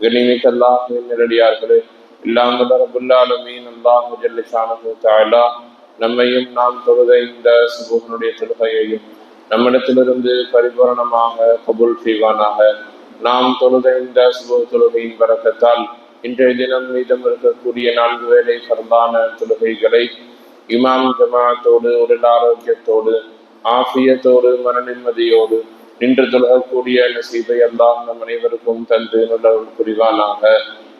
கண்ணிமிக்க அல்லாஹின் நேரடியார்களே. இல்லாமல் ரபுல்லாலமீன் அல்லாஹு ஜல்லிஷானு தாலா நம்மையும் நாம் தொழுத இந்த சுபுகனுடைய தொழுகையையும் நம்மிடத்திலிருந்து பரிபூரணமாக கபுல் செய்வானாக. நாம் தொழுத இந்த சுபு தொழுகையின் வரக்கத்தால் இன்றைய தினம் மீதம் இருக்கக்கூடிய நான்கு வேலை பரந்தான தொழுகைகளை இமாம் ஜமாத்தோடு உடல் ஆரோக்கியத்தோடு ஆஃபியத்தோடு மன நிம்மதியோடு நின்று தொழக்கூடிய நசீபை அல்லாஹ் நம் அனைவருக்கும் தந்து நல்லவர்கள் புரிவானாக.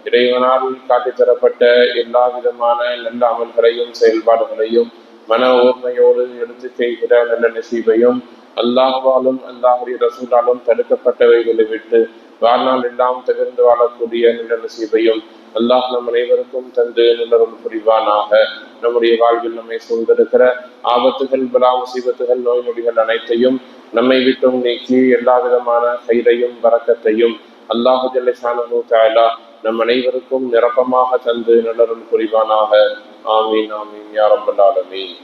இறைவனால் காட்டித்தரப்பட்ட எல்லா விதமான நல்ல அமல்களையும் செயல்பாடுகளையும் மன ஓர்மையோடு எடுத்து செய்கிற நல்ல நசீபையும் அல்லாஹ்வாலும் அல்லாஹுடைய ரசூலாலும் தடுக்கப்பட்டவைகளை விட்டு வாழ்நாள் எல்லாம் தகர்ந்து வாழக்கூடிய நல்ல நசீபையும் அல்லாஹ் நம் அனைவருக்கும் தந்து நல்லவர்கள் புரிவானாக. நம்முடைய வாழ்வில் நம்மை சூழ்ந்திருக்கிற ஆபத்துகள் பலா முசீபத்துகள் நோய் நொடிகள் அனைத்தையும் நம்மை விட்டும் நீக்கி எல்லா விதமான கயிறையும் வரக்கத்தையும் அல்லாஹு ஜல்லிஷானு தாயலா நம் அனைவருக்கும் நிரப்பமாக தந்து நல்லருள் புரிவானாக. ஆமீன் ஆமீன் யாரம்பல்லாலமீன்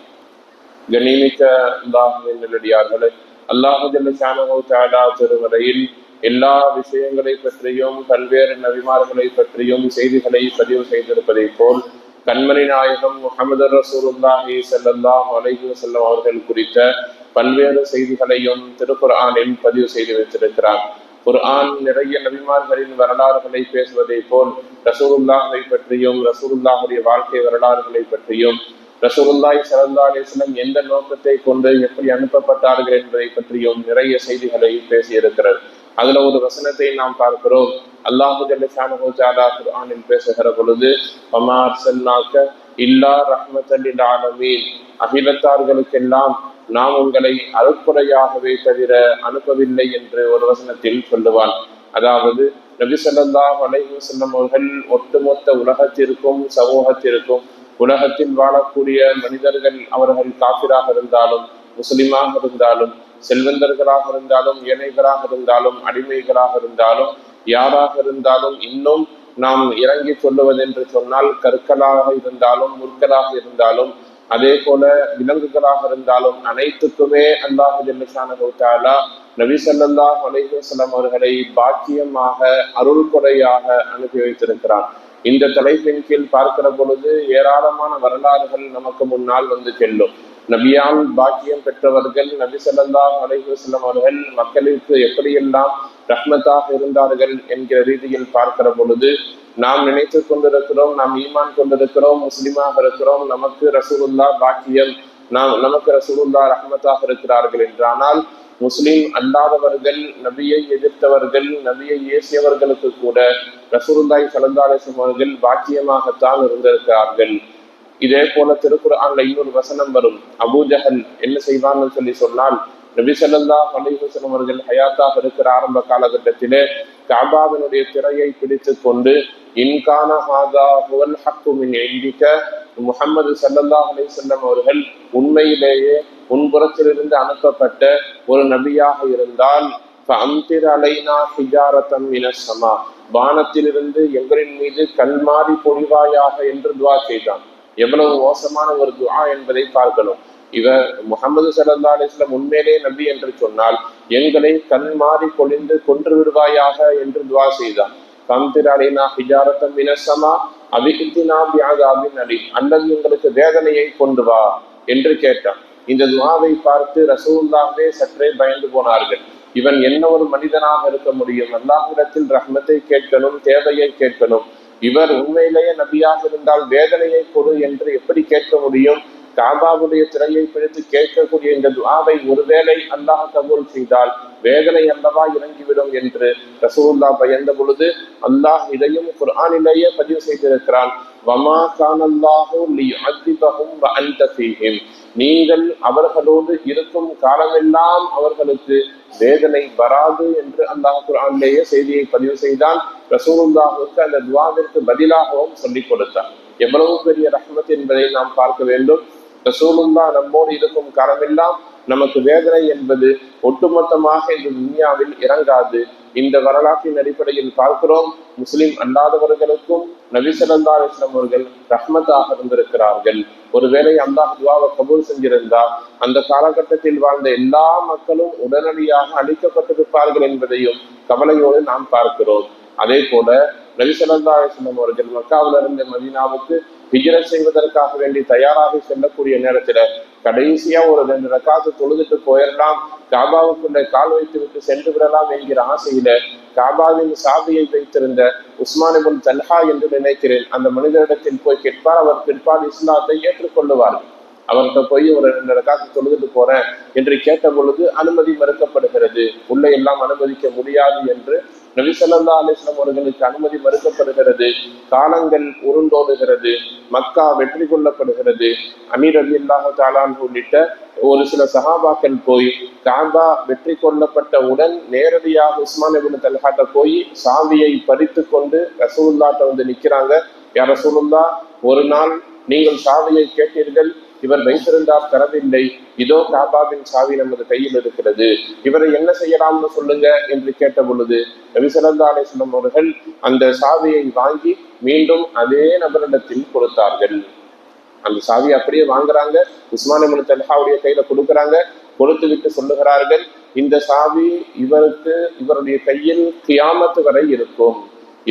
கணிமிக்க அல்லாஹுவின் நல்லடியார்களே அல்லாஹு ஜல்லிஷானு தாயலா திருமறையில் எல்லா விஷயங்களை பற்றியும் பல்வேறு நபிமார்களை பற்றியும் செய்திகளை பதிவு செய்திருப்பதை போல் கண்மணி நாயகம் முகமது ரசூலுல்லாஹி ஸல்லல்லாஹு அலைஹி வஸல்லம் அவர்கள் குறித்த பல்வேறு செய்திகளையும் திருக்குர்ஆனில் பதிவு செய்து வைத்திருக்கிறார். குர்ஆன் நிறைய நபிமார்களின் வரலாறுகளை பேசுவதை போல் ரசூலுல்லாஹை பற்றியும் ரசூலுல்லாஹுடைய வாழ்க்கை வரலாறுகளை பற்றியும் ரசூலுல்லாஹி ஸல்லல்லாஹு எந்த நோக்கத்தை கொண்டு எப்படி அனுப்பப்பட்டார்கள் என்பதை பற்றியும் நிறைய செய்திகளை பேசியிருக்கிறது அதுல ஒரு வசனத்தை நாம் பார்க்கிறோம். அல்லாஹு ஜல்லஷானு குர்ஆனில் பேசுகிற பொழுது பமார் செல்லாக்க இல்லா ரஹ்மத்தல்லில் ஆலமீன். அகிலத்தார்களுக்கெல்லாம் நாம் உங்களை அருக்குறையாகவே தவிர அனுப்பவில்லை என்று ஒரு வசனத்தில் சொல்லுவான். அதாவது நபி ஸல்லல்லாஹு அலைஹி அவர்கள் ஒட்டுமொத்த உலகத்திற்கும் சமூகத்திற்கும் உலகத்தில் வாழக்கூடிய மனிதர்கள் அவர்கள் காப்பிராக இருந்தாலும் முஸ்லிமாக இருந்தாலும் செல்வந்தர்களாக இருந்தாலும் ஏழைகளாக இருந்தாலும் அடிமைகளாக இருந்தாலும் யாராக இருந்தாலும் இன்னும் நாம் இறங்கி சொல்லுவதென்று சொன்னால் கற்களாக இருந்தாலும் முற்களாக இருந்தாலும் அதே போல விலங்குகளாக இருந்தாலும் அனைத்துக்குமே அல்லாஹு ஜல்லிஷானா நபி சல்லாஹ் அலைஹசலம் அவர்களை பாக்கியமாக அருள் கொடையாக அனுப்பி வைத்திருக்கிறான். இந்த தலைப்பின் கீழ் பார்க்கிற பொழுது ஏராளமான வரலாறுகள் நமக்கு முன்னால் வந்து செல்லும். நபியால் பாக்கியம் பெற்றவர்கள் நபி சல்லாஹ் அலைஹுசல்லம் அவர்கள் மக்களுக்கு எப்படியெல்லாம் ரஹ்மத்தாக இருந்தார்கள் என்கிற ரீதியில் பார்க்கிற பொழுது நாம் நினைத்து கொண்டிருக்கிறோம் நாம் ஈமான் கொண்டிருக்கிறோம் முஸ்லிமாக இருக்கிறோம் நமக்கு ரசூலுல்லா பாக்கியம் நாம் நமக்கு ரசூலுல்லா ரஹ்மத்தாக இருக்கிறார்கள் என்றானால் முஸ்லிம் அல்லாதவர்கள் நபியை எதிர்த்தவர்கள் நபியை ஏசியவர்களுக்கு கூட ரசூலுல்லாய் சலந்தாலேசம் அவர்கள் பாக்கியமாகத்தான் இருந்திருக்கிறார்கள். இதே போல திருக்குறான்ல இன்னொரு வசனம் வரும். அபூஜஹல் என்ன செய்வான்னு சொல்லி சொன்னால் நபி சல்லா அலிஹசன் அவர்கள் ஹயாத்தாக இருக்கிற ஆரம்ப காலகட்டத்திலே காபாவினுடைய திரையை பிடித்து கொண்டு இன்கான ஹாதா ஹக்குமின் எண்ணிக்க முகமது சல்லல்லா அலிசல்லம் அவர்கள் உண்மையிலேயே உன்புறத்திலிருந்து அனுப்பப்பட்ட ஒரு நபியாக இருந்தால் அம்திர் அலைனா ஹிஜாரத்தம் இனசமா வானத்திலிருந்து எங்களின் மீது கண்மாறி பொழிவாயாக என்று துவா செய்தான். எவ்வளவு மோசமான ஒரு துவா என்பதை பார்க்கணும். இவர் முகமது சல்லா அலிஸ்லாம் உண்மையிலே நபி என்று சொன்னால் எங்களை கண் மாறி கொன்று விடுவாயாக என்று துவா செய்தான். கம்திர் ஹிஜாரத்தம் இனசமா அபிகித்தினா வியாதாபின் அலி அல்லது எங்களுக்கு வேதனையை கொண்டு வா என்று கேட்டான். இந்த துவாவை பார்த்து ரசூல்லாவே சற்றே பயந்து போனார்கள். இவன் என்ன ஒரு மனிதனாக இருக்க முடியும்? அல்லாஹிடத்தில் ரஹ்மத்தை கேட்கணும் தேவையை கேட்கணும். இவர் உண்மையிலேயே நபியாக இருந்தால் வேதனையை கொடு என்று எப்படி கேட்க முடியும்? காபாவுடைய திரையை பிடித்து கேட்கக்கூடிய இந்த துவாவை ஒருவேளை அல்லாஹ் கபூல் செய்தால் வேதனை அல்லவா இறங்கிவிடும் என்று ரசூல்லா பயந்த பொழுது அல்லாஹ் இதையும் குர்ஆனிலேயே பதிவு செய்திருக்கிறான். வமா கானல்லாஹு லி ஃபீஹிம். நீங்கள் அவர்களோடு இருக்கும் காலமெல்லாம் அவர்களுக்கு வேதனை வராது என்று அல்லாஹ் குர்ஆனிலேயே செய்தியை பதிவு செய்தான். ரசூலுல்லாஹுக்கு அந்த துவாவிற்கு பதிலாகவும் சொல்லிக் கொடுத்தார். எவ்வளவு பெரிய ரஹ்மத் என்பதை நாம் பார்க்க வேண்டும். ரசூலுல்லா நம்மோடு இருக்கும் கரமெல்லாம் நமக்கு வேதனை என்பது ஒட்டுமொத்தமாக இந்த துன்யாவில் இறங்காது. இந்த வரலாற்றின் அடிப்படையில் பார்க்கிறோம். முஸ்லிம் அல்லாதவர்களுக்கும் நபிசல்லா இஸ்லாம் அவர்கள் ரஹ்மத்தாக இருந்திருக்கிறார்கள். ஒருவேளை அல்லாஹ் துவாவை கபூல் செஞ்சிருந்தால் அந்த காலகட்டத்தில் வாழ்ந்த எல்லா மக்களும் உடனடியாக அழிக்கப்பட்டிருப்பார்கள் என்பதையும் கவலையோடு நாம் பார்க்கிறோம். அதே போல நபிசல்லா அலிஸ்லாம் அவர்கள் மக்காவில இருந்து மதீனாவுக்கு ஹிஜர செய்வதற்காக வேண்டி தயாராக செல்லக்கூடிய நேரத்துல கடைசியா ஒரு ரெண்டு ரக்காத்து தொழுதுட்டு போயிடலாம் காபாவுக்குள்ள கால் வைத்து விட்டு சென்று விடலாம் என்கிற ஆசையில காபாவின் சாபியை வைத்திருந்த உஸ்மானிபுல் தல்ஹா என்று நினைக்கிறேன். அந்த மனிதரிடத்தில் போய் கேட்பார் அவர் பிற்பால் இஸ்லாத்தை ஏற்றுக்கொள்ளுவார். அவர்கிட்ட போய் ஒரு ரெண்டு ரக்காத்து தொழுதுட்டு போறேன் என்று கேட்ட பொழுது அனுமதி மறுக்கப்படுகிறது. உள்ளே எல்லாம் அனுமதிக்க முடியாது என்று நபி ஸல்லல்லாஹு அலைஹி அவர்களுக்கு அனுமதி மறுக்கப்படுகிறது காலங்கள் உருண்டோடுகிறது மக்கா வெற்றி கொள்ளப்படுகிறது. அமீர் அலி அல்லாஹு தாலான் உள்ளிட்ட ஒரு சில சஹாபாக்கள் போய் காபா வெற்றி கொள்ளப்பட்டவுடன் நேரடியாக உஸ்மான் அபின் தல்ஹாட்ட போய் சாவியை பறித்து கொண்டு ரசூல்லாட்ட வந்து நிற்கிறாங்க யார் ரசூலுல்லா ஒரு நாள் நீங்கள் சாவியை கேட்டீர்கள் இவர் வைத்திருந்தார் தரவில்லை. இதோ காபாவின் சாவி நமது கையில் இருக்கிறது. இவரை என்ன செய்யலாம்னு சொல்லுங்க என்று கேட்ட பொழுது நபி ஸல்லல்லாஹு அவர்கள் அந்த சாவியை வாங்கி மீண்டும் அதே நபரிடத்தில் கொடுத்தார்கள். அந்த சாவி அப்படியே வாங்குறாங்க. உஸ்மான் இப்னு தல்ஹாவுடைய கையில கொடுக்குறாங்க. கொடுத்து விட்டு சொல்லுகிறார்கள் இந்த சாவி இவருக்கு இவருடைய கையில் கியாமத்து வரை இருக்கும்.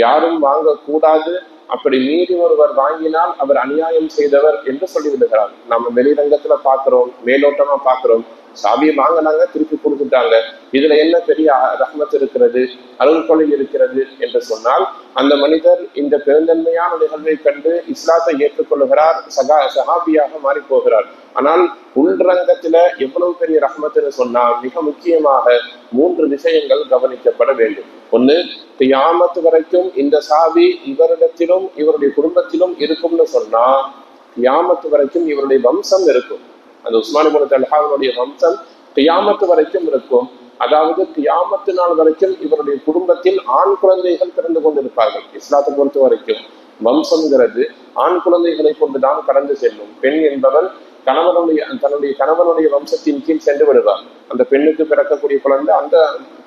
யாரும் வாங்கக்கூடாது. அப்படி மீறி ஒருவர் வாங்கினால் அவர் அநியாயம் செய்தவர் என்று சொல்லிவிடுகிறார் நம்ம வெளிரங்கத்துல பாக்குறோம் மேலோட்டமா பாக்குறோம் சாவியை வாங்கினாங்க திருப்பி கொடுத்துட்டாங்க. இதுல என்ன பெரிய அ- ரஹ்மத் இருக்கிறது அருள்கொலை இருக்கிறது என்று சொன்னால் அந்த மனிதர் இந்த பெருந்தன்மையான நிகழ்வை கண்டு இஸ்லாத்தை ஏற்றுக்கொள்கிறார் சகா சஹாபியாக மாறி போகிறார் ஆனால் உள்ரங்கத்துல எவ்வளவு பெரிய ரஹ்மத்துன்னு சொன்னா மிக முக்கியமாக மூன்று விஷயங்கள் கவனிக்கப்பட வேண்டும். ஒண்ணு தியாமத்து வரைக்கும் இந்த சாவி இவரிடத்திலும் இவருடைய குடும்பத்திலும் இருக்கும்னு சொன்னா தியாமத்து வரைக்கும் இவருடைய வம்சம் இருக்கும். அந்த உஸ்மானி முன் தல்ஹாவினுடைய வம்சம் கியாமத்து வரைக்கும் இருக்கும். அதாவது கியாமத்து நாள் வரைக்கும் இவருடைய குடும்பத்தில் ஆண் குழந்தைகள் பிறந்து கொண்டிருப்பார்கள் இஸ்லாத்தை பொறுத்த வரைக்கும். வம்சம்ங்கிறது ஆண் குழந்தைகளை கொண்டுதான் கடந்து செல்லும். பெண் என்பவன் கணவனுடைய தன்னுடைய கணவனுடைய வம்சத்தின் கீழ் சென்று விடுவார் அந்த பெண்ணுக்கு பிறக்கக்கூடிய குழந்தை அந்த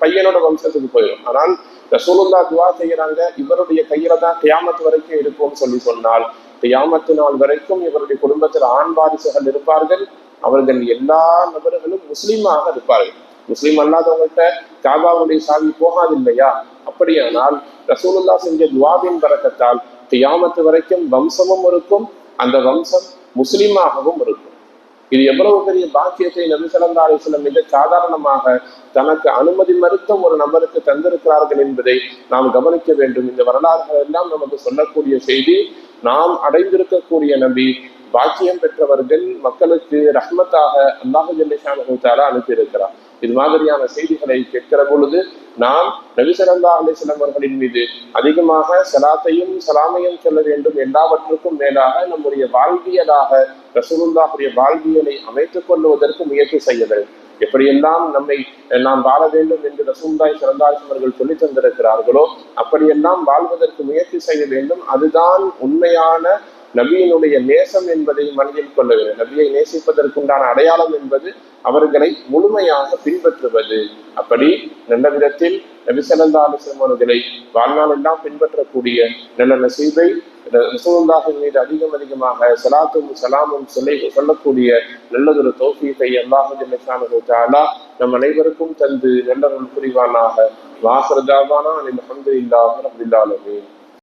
பையனோட வம்சத்துக்கு போயிடும். ஆனால் ரசூலுல்லா துவா செய்யறாங்க இவருடைய கையில தான் கியாமத்து வரைக்கும் இருக்கும்னு சொல்லி சொன்னால் கியாமத்து நாள் வரைக்கும் இவருடைய குடும்பத்தில் ஆண் வாரிசுகள் இருப்பார்கள் அவர்கள் எல்லா நபர்களும் முஸ்லீமாக இருப்பார்கள். முஸ்லீம் அல்லாதவங்கள்ட்ட காபாவுடைய சாவி போகாது இல்லையா அப்படியானால் ரசூலுல்லா செஞ்ச துவாவின் பறக்கத்தால் தியாமத்து வரைக்கும் வம்சமும் இருக்கும் அந்த வம்சம் முஸ்லீமாகவும் இருக்கும். இது எவ்வளவு பெரிய பாக்கியத்தை நபி ஸல்லல்லாஹு அலைஹி மிக சாதாரணமாக தனக்கு அனுமதி மறுத்த ஒரு நபருக்கு தந்திருக்கிறார்கள் என்பதை நாம் கவனிக்க வேண்டும். இந்த வரலாறுகள் எல்லாம் நமக்கு சொல்லக்கூடிய செய்தி நாம் அடைந்திருக்கக்கூடிய நபி பாக்கியம் பெற்றவர்கள் மக்களுக்கு ரஹ்மத்தாக அல்லாஹு ஜல்லிஷானு அனுப்பியிருக்கிறார். இது மாதிரியான செய்திகளை கேட்கிற பொழுது நாம் நபி ஸல்லல்லாஹு அவர்களின் மீது அதிகமாக சலாத்தையும் சலாமையும் சொல்ல வேண்டும். எல்லாவற்றுக்கும் மேலாக நம்முடைய வாழ்வியலாக ரசூலுல்லாஹுடைய வாழ்வியலை அமைத்துக் கொள்வதற்கு முயற்சி செய்ய வேண்டும். எப்படியெல்லாம் நம்மை நாம் வாழ வேண்டும் என்று ரசூல்லாய் சிறந்தாய் அவர்கள் சொல்லி தந்திருக்கிறார்களோ அப்படியெல்லாம் வாழ்வதற்கு முயற்சி செய்ய வேண்டும். அதுதான் உண்மையான நபியினுடைய நேசம் என்பதை மனதில் கொள்ள வேண்டும் நபியை நேசிப்பதற்குண்டான அடையாளம் என்பது அவர்களை முழுமையாக பின்பற்றுவது. அப்படி நல்ல விதத்தில் நபி ஸல்லல்லாஹு அவர்களை வாழ்நாள் எல்லாம் பின்பற்றக்கூடிய நல்ல நசீபை ரசூலுல்லாஹின் மீது அதிகம் அதிகமாக சலாத்தும் சலாமும் சொல்லை சொல்லக்கூடிய நல்லதொரு தௌஃபீகை அல்லாஹு ஜல்லஷானு நம் அனைவருக்கும் தந்து நல்ல புரிவானாக. வாசர் தாவானா அல்ஹம்துலில்லாஹி ரப்பில் ஆலமீன்.